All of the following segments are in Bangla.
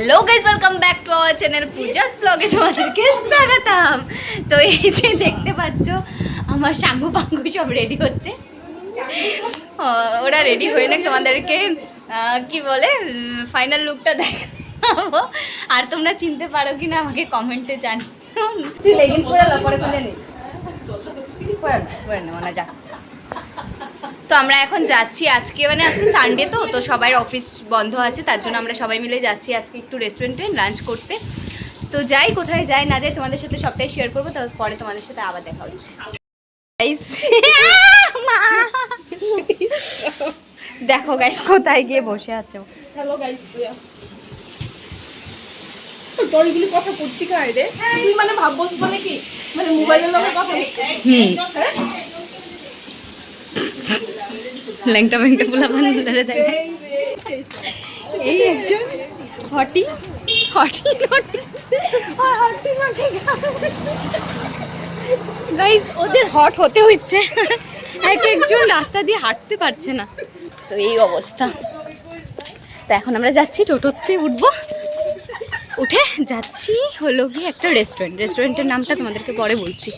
Hello guys welcome back to our channel Puja's ব্লগে তোমাদেরকে স্বাগতম। তো এই যে দেখতে পাচ্ছ আমার সাঙ্গু পাঙ্গু সব রেডি হচ্ছে। ওরা রেডি হয়ে না তোমাদেরকে কি বলে ফাইনাল লুকটা দেখাবো। আর তোমরা চিনতে পারো কি না আমাকে কমেন্টে জান তুই লেগিংস পরে পরে খুলে নিস পরে নে, পরে নেব না যা তো আমরা এখন যাচ্ছি আজকে মানে আজকে সানডে তো তো সবার অফিস বন্ধ আছে তার জন্য আমরা সবাই মিলে যাচ্ছি আজকে একটু রেস্টুরেন্টে লাঞ্চ করতে। তো যাই কোথায় যাই না যাই তোমাদের সাথে সবটাই শেয়ার করব তারপরে তোমাদের সাথে আবার দেখা হচ্ছে! দেখো গাইস কোথায় গিয়ে বসে আছে? ও। হ্যালো গাইস তোর এগুলি কথা রে? তুই মানে ভাববস মানে কি? মানে মোবাইলের লগে কথা হুম হ্যাঁ? ল্যাংটা ব্যাংটা বলা ধরে দেখে এই একজন হটি? হটি হটি। গাইস ওদের হট হতে হচ্ছে। এক একজন রাস্তা দিয়ে হাঁটতে পারছে না। তো এই অবস্থা। তো এখন আমরা যাচ্ছি টোটোতে উঠবো। উঠে যাচ্ছি হলো গিয়ে একটা রেস্টুরেন্ট রেস্টুরেন্টের নামটা তোমাদেরকে পরে বলছি।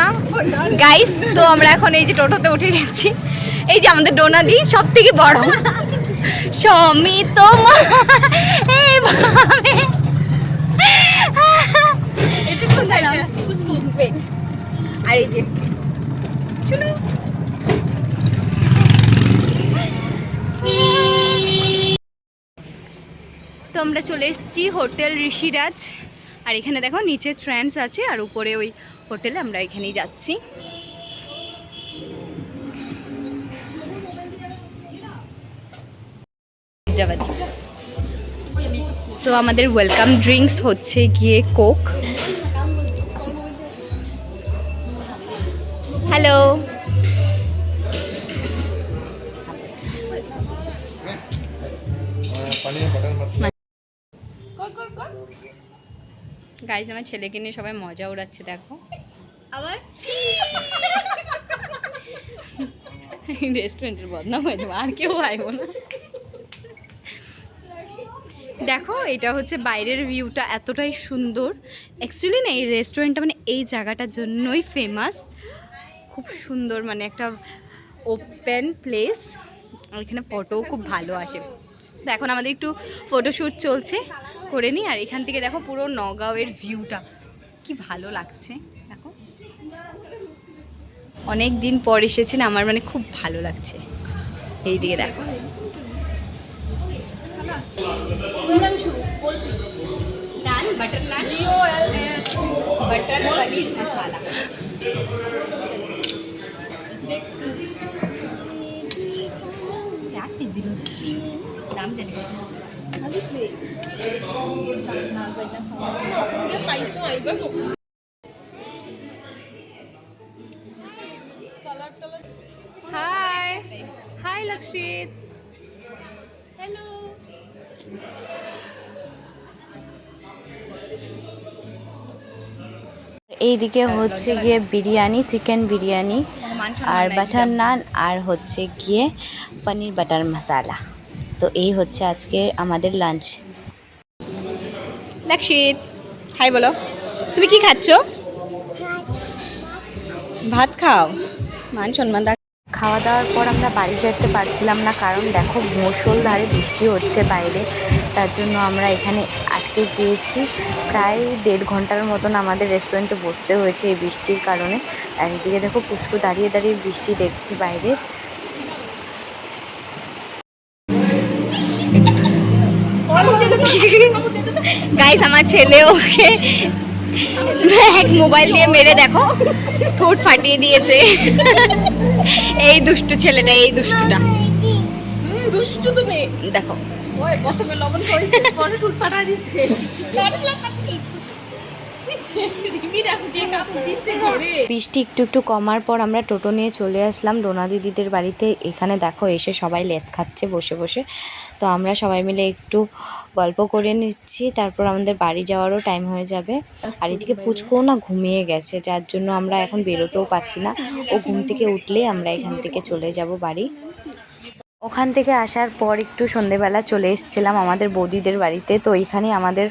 না না? গাইস তো আমরা এখন এই যে টোটোতে উঠে গেছি। এই যে আমাদের ডোনাদি সব থেকে বড় সমিত পেট। আর এই যে তো আমরা চলে এসেছি হোটেল ঋষিরাজ। আর এখানে দেখো, নিচে ট্রেন্ডস আছে আর উপরে ওই হোটেলে আমরা এখানেই যাচ্ছি। তো আমাদের ওয়েলকাম ড্রিঙ্কস হচ্ছে গিয়ে কোক হ্যালো গাইজ আমার ছেলেকে নিয়ে সবাই মজা উড়াচ্ছে দেখো। আবার রেস্টুরেন্টের বদনাম হয়ে যাবে আর কেউ আইব না। দেখো এটা হচ্ছে বাইরের ভিউটা এতটাই সুন্দর। অ্যাকচুয়ালি না এই রেস্টুরেন্টটা মানে এই জায়গাটার জন্যই ফেমাস খুব সুন্দর মানে একটা ওপেন প্লেস আর এখানে ফটোও খুব ভালো আসে। তো এখন আমাদের একটু ফটোশ্যুট চলছে। করে নিই। আর এখান থেকে দেখো পুরো নগাঁওয়ের ভিউটা কি ভালো লাগছে, দেখো। অনেক দিন পর এসেছেন, আমার মানে খুব ভালো লাগছে। এই দিকে দেখো বাটার বাটার দাম জানি Hi, হাই লক্ষিত হ্যালো এইদিকে হচ্ছে গিয়ে বিরিয়ানি চিকেন বিরিয়ানি আর বাটার নান আর হচ্ছে গিয়ে পনির বাটার মশালা তো এই হচ্ছে আজকে আমাদের লাঞ্চ লক্ষিত হাই বলো। তুমি কি খাচ্ছ? ভাত খাও। মান সম্মান খাওয়া দাওয়ার পর আমরা বাড়ি যেতে পারছিলাম না কারণ দেখো মুষলধারে বৃষ্টি হচ্ছে বাইরে তার জন্য আমরা এখানে আটকে গিয়েছি। প্রায় দেড় ঘণ্টার মতন আমাদের রেস্টুরেন্টে বসতে হয়েছে এই বৃষ্টির কারণে। আর এদিকে দেখো পুচকু দাঁড়িয়ে দাঁড়িয়ে বৃষ্টি দেখছি বাইরে। গাইস আমার ছেলে ওকে এক মোবাইল দিয়ে মেরে দেখো। ঠোঁট ফাটিয়ে দিয়েছে। এই দুষ্টু ছেলেটা এই দুষ্টুটা। দুষ্টু তুমি। দেখো। ওই কত লবণ খাইছে পরে ঠোঁট ফাটা দিছে বৃষ্টি একটু একটু কমার পর আমরা টোটো নিয়ে চলে আসলাম ডোনা দিদিদের বাড়িতে। এখানে দেখো এসে সবাই লেদ খাচ্ছে বসে বসে। তো আমরা সবাই মিলে একটু গল্প করে নিচ্ছি, তারপর আমাদের বাড়ি যাওয়ারও টাইম হয়ে যাবে। আর এদিকে পুচকুও না ঘুমিয়ে গেছে, যার জন্য আমরা এখন বেরোতেও পারছি না। ও ঘুম থেকে উঠলে আমরা এখান থেকে চলে যাব বাড়ি। ওখান থেকে আসার পর একটু সন্ধেবেলা চলে এসেছিলাম আমাদের বৌদিদের বাড়িতে। তো এইখানেই আমাদের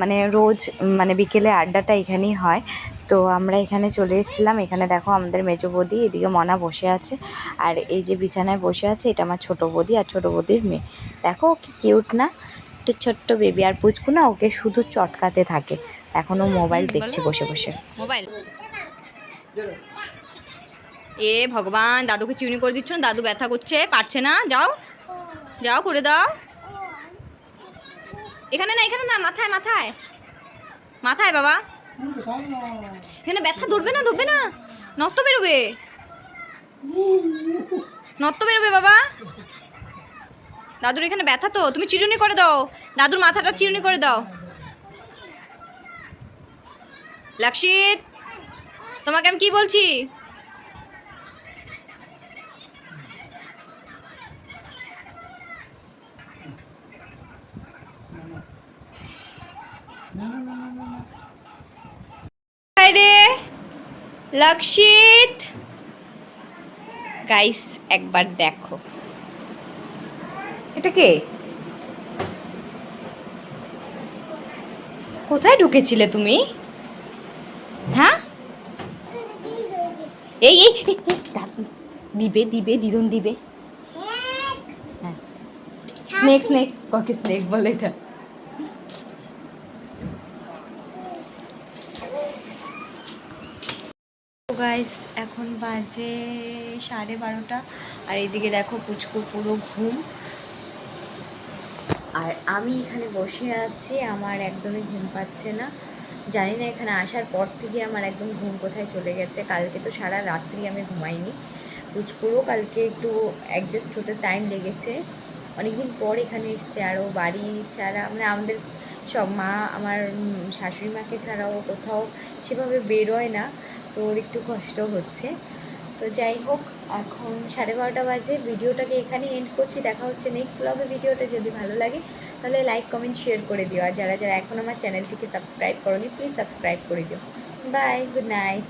মানে রোজ মানে বিকেলে আড্ডাটা এখানেই হয়। তো আমরা এখানে চলে এসেছিলাম। এখানে দেখো আমাদের মেজো বৌদি এদিকে মনা বসে আছে। আর এই যে বিছানায় বসে আছে এটা আমার ছোটো বৌদি আর ছোটো বৌদির মেয়ে। দেখো কি কিউট না? একটু ছোট্ট বেবি আর পুচকু না ওকে শুধু চটকাতে থাকে। এখনও মোবাইল দেখছে বসে বসে। মোবাইল এ ভগবান দাদুকে চিউনি করে দিচ্ছ না? দাদু ব্যথা করছে পারছে না? যাও যাও করে দাও। এখানে না এখানে না, মাথায় মাথায়। মাথায়, বাবা। এখানে ব্যথা ধরবে না ধরবে না। নক্ত বেরোবে। নক্ত বেরোবে, বাবা। দাদুর এখানে ব্যথা তো, তুমি চিরুনি করে দাও। দাদুর মাথাটা চিরুনি করে দাও। লাক্ষিত তোমাকে আমি কি বলছি রে লক্ষিত গাইস একবার দেখো। এটা কে? কোথায় ঢুকেছিলে তুমি? হ্যাঁ? এই এই দিবে দিবে দিদুন দিবে। হ্যাঁ। স্নেক স্নেক ওকে স্নেক বলে এটা। গাইস এখন বাজে সাড়ে বারোটা। আর এইদিকে দেখো পুচকু পুরো ঘুম। আর আমি এখানে বসে আছি, আমার একদমই ঘুম পাচ্ছে না। জানি না এখানে আসার পর থেকে আমার একদম ঘুম কোথায় চলে গেছে। কালকে তো সারা রাত্রি আমি ঘুমাইনি। পুচকুরও কালকে একটু অ্যাডজাস্ট হতে টাইম লেগেছে। অনেকদিন পর এখানে এসছে আরও বাড়ি ছাড়া মানে আমাদের সব মা, আমার শাশুড়ি মাকে ছাড়াও কোথাও সেভাবে বেরোয় না। তো ওর একটু কষ্ট হচ্ছে। তো যাই হোক, এখন সাড়ে বারোটা বাজে। ভিডিওটাকে এখানেই এন্ড করছি। দেখা হচ্ছে নেক্সট ব্লগে ভিডিওটা। যদি ভালো লাগে, তাহলে লাইক কমেন্ট শেয়ার করে দিও। আর যারা যারা এখন আমার চ্যানেলটিকে সাবস্ক্রাইব করনি প্লিজ সাবস্ক্রাইব করে দিও। Bye good night